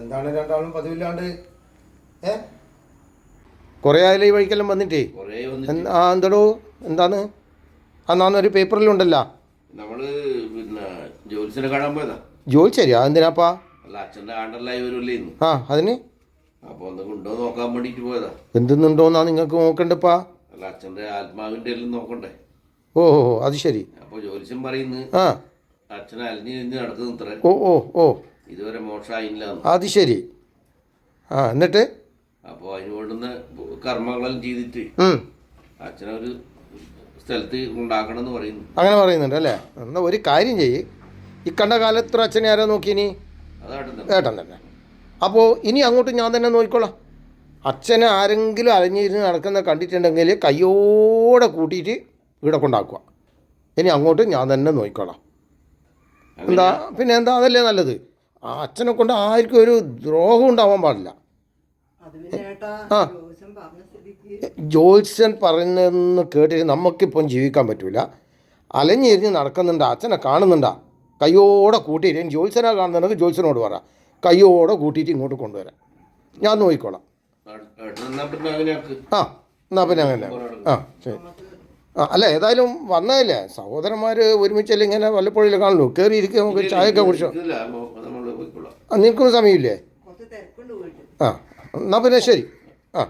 എന്താണ് രണ്ടാളും പതിവില്ലാണ്ട്? ഏ? കുറേ ആയാലും ഈ വഴിക്കെല്ലാം വന്നിട്ടേ? ആ എന്തടോ എന്താണ്? അന്നാന്നൊരു പേപ്പറിലുണ്ടല്ലോ നമ്മൾ പിന്നെ ജോലിസിനെ കാണാൻ പോയതാ. ജോലി ശരിയാ എന്തിനാപ്പാ അല്ല അച്ഛന്റെ ആണ്ടല്ലായി വരുമല്ലേ ഇന്ന്. ആ അതിന്? അപ്പോൾ ഒന്ന് കൊണ്ടോ നോക്കാൻ വേണ്ടിയിട്ട് പോയതാ. എന്തെന്നുണ്ടോന്നാ നിങ്ങൾക്ക് നോക്കണ്ടപ്പാ അല്ല അച്ഛന്റെ ആത്മാവിന്റെ എല്ലാം നോക്കണ്ടേ. ഓ അത് ശരി. അപ്പോൾ ജോലിസ്യം പറയുന്നു. ആ. അച്ഛൻ അലിഞ്ഞ് കഴിഞ്ഞ് നടക്കുന്നു ഓ ഓ ഓ. ഇതുവരെ മോശമായില്ല അത് ശരി. ആ എന്നിട്ട്? അപ്പോൾ അതിന് വേണ്ടുന്ന കർമ്മങ്ങളെല്ലാം ചെയ്തിട്ട് ഉം, അച്ഛനൊരു സ്ഥലത്ത് ഉണ്ടാക്കണം എന്ന് പറയുന്നു. അങ്ങനെ പറയുന്നുണ്ട് അല്ലേ? എന്നാൽ ഒരു കാര്യം ചെയ്യ്. ഈ കണ്ട കാലത്ത് അച്ഛനെ ആരോ അതായിട്ട് ഏട്ടൻ തന്നെ. അപ്പോൾ ഇനി അങ്ങോട്ട് ഞാൻ തന്നെ നോക്കിക്കോളാം. അച്ഛനെ ആരെങ്കിലും അലഞ്ഞിരുന്ന് നടക്കുന്ന കണ്ടിട്ടുണ്ടെങ്കിൽ കയ്യോടെ കൂട്ടിയിട്ട് ഇവിടെ കൊണ്ടാക്കുക. ഇനി അങ്ങോട്ട് ഞാൻ തന്നെ നോക്കിക്കോളാം. എന്താ പിന്നെ എന്താ അതല്ലേ നല്ലത്? അച്ഛനെ കൊണ്ട് ആർക്കും ഒരു ദ്രോഹം ഉണ്ടാവാൻ പാടില്ല. ആ. ജോത്സൻ പറഞ്ഞെന്ന് കേട്ടിട്ട് നമുക്കിപ്പം ജീവിക്കാൻ പറ്റില്ല അലഞ്ഞിരിഞ്ഞ് നടക്കുന്നുണ്ട് അച്ഛനെ കാണുന്നുണ്ടാ. കയ്യോടെ കൂട്ടിയിട്ട് ഞാൻ ജോത്സ്യനെ കാണുന്നുണ്ടെങ്കിൽ ജോത്സ്യനോട് പറ. കയ്യോടെ കൂട്ടിയിട്ട് ഇങ്ങോട്ട് കൊണ്ടുവരാം. ഞാൻ നോക്കിക്കോളാം. ആ എന്നാൽ പിന്നെ അങ്ങനെ ആ ശരി. ആ അല്ല ഏതായാലും വന്നതല്ലേ? സഹോദരന്മാർ ഒരുമിച്ചല്ലേ ഇങ്ങനെ വല്ലപ്പോഴും കാണുള്ളൂ? കയറി ഇരിക്കുക നമുക്ക് ചായയൊക്കെ കുടിച്ചോ. നിൽക്കുന്ന സമയമില്ലേ? ആ എന്നാൽ പിന്നെ ശരി. ആ.